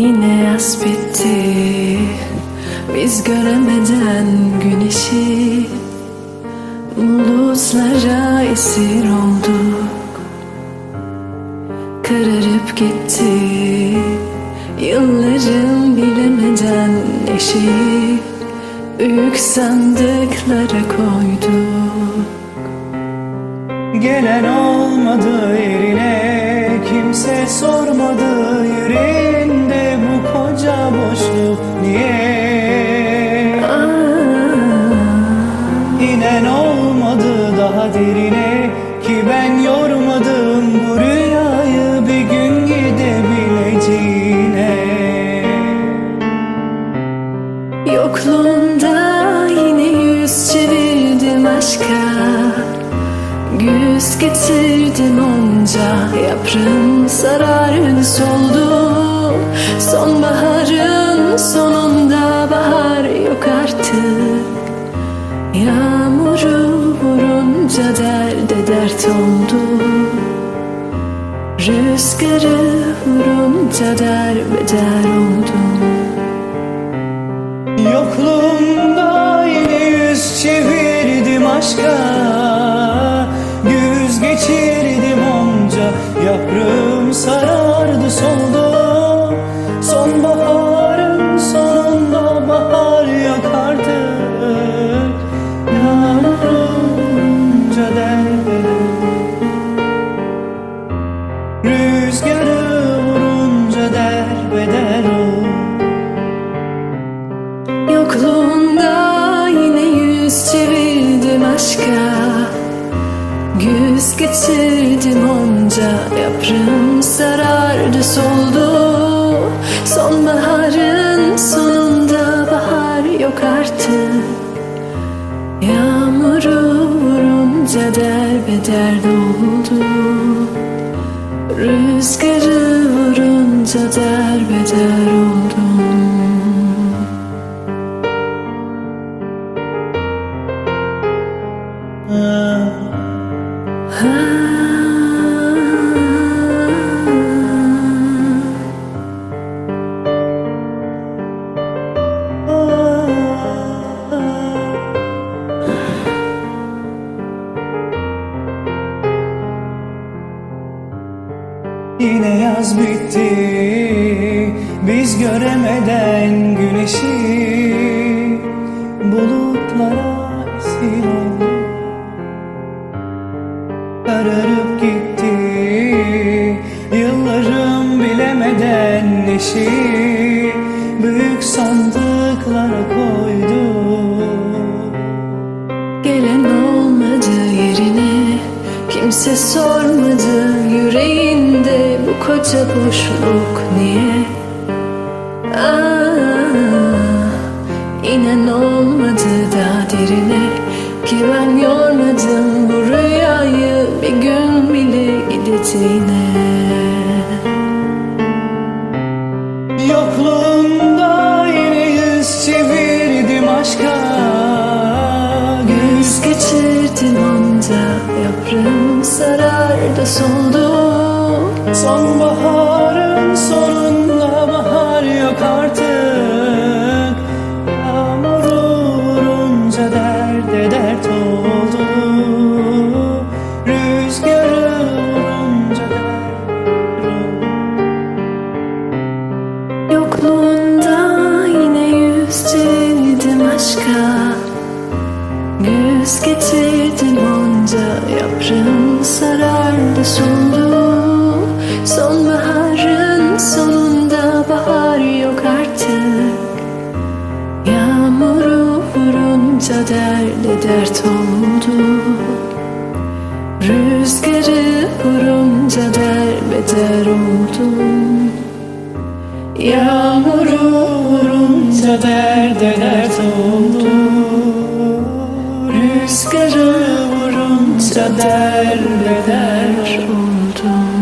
yine asbetti Biz göremeden güneşi Bulutlara esir olduk. Kararıp gitti Yılların bilemeden eşi Büyük sandıklara koyduk. Gelen olmadı yerine Kimse sormadı yüreğin boşluk niye? İnen olmadı daha derine Ki ben yormadım bu rüyayı bir gün gidebileceğine. Yokluğunda yine yüz çevirdim aşka Güz getirdim onca Yaprağım sarardı soldu Sonbaharın sonunda bahar yok artık. Yağmuru vurunca derde dert oldu. Rüzgarı vurunca derbeder oldum Yokluğumda yine yüz çevirdim aşka. Güz geçirdim onca Yaprağım sarardı soldu Rüzgarı vurunca derbeder olur Yokluğunda yine yüz çevirdim aşka. Güz getirdim onca Yaprağım sarardı soldu. Sonbaharın sonunda bahar yok artık. Yağmuru vurunca derbeder doldu Rüzgarı vurunca derbeder oldum Yine yaz bitti Biz göremeden güneşi Bulutlara esir oldu Kararıp gitti Yıllarım bilemeden neşi. Büyük sandıklara koydu. Gelen olmadı yerine Kimse sormadı koca boşluk niye? Aa, inen olmadı daha derine. Ki ben yormadım bu rüyayı Bir gün bile gideceğine Yokluğunda yine yüz çevirdim aşka. Güz geçirdim onca Yaprağım sarardı soldu Sonbaharın sonunda bahar yok artık. Yağmuru vurunca derde dert oldu. Rüzgarı vurunca dert Yokluğunda yine yüz çevirdim aşka. Güz getirdim onca Yaprağım sarardı soldu derde dert oldu. Rüzgarı vurunca derbeder oldum Yağmuru vurunca derde dert oldu. Rüzgarı vurunca derde dert oldum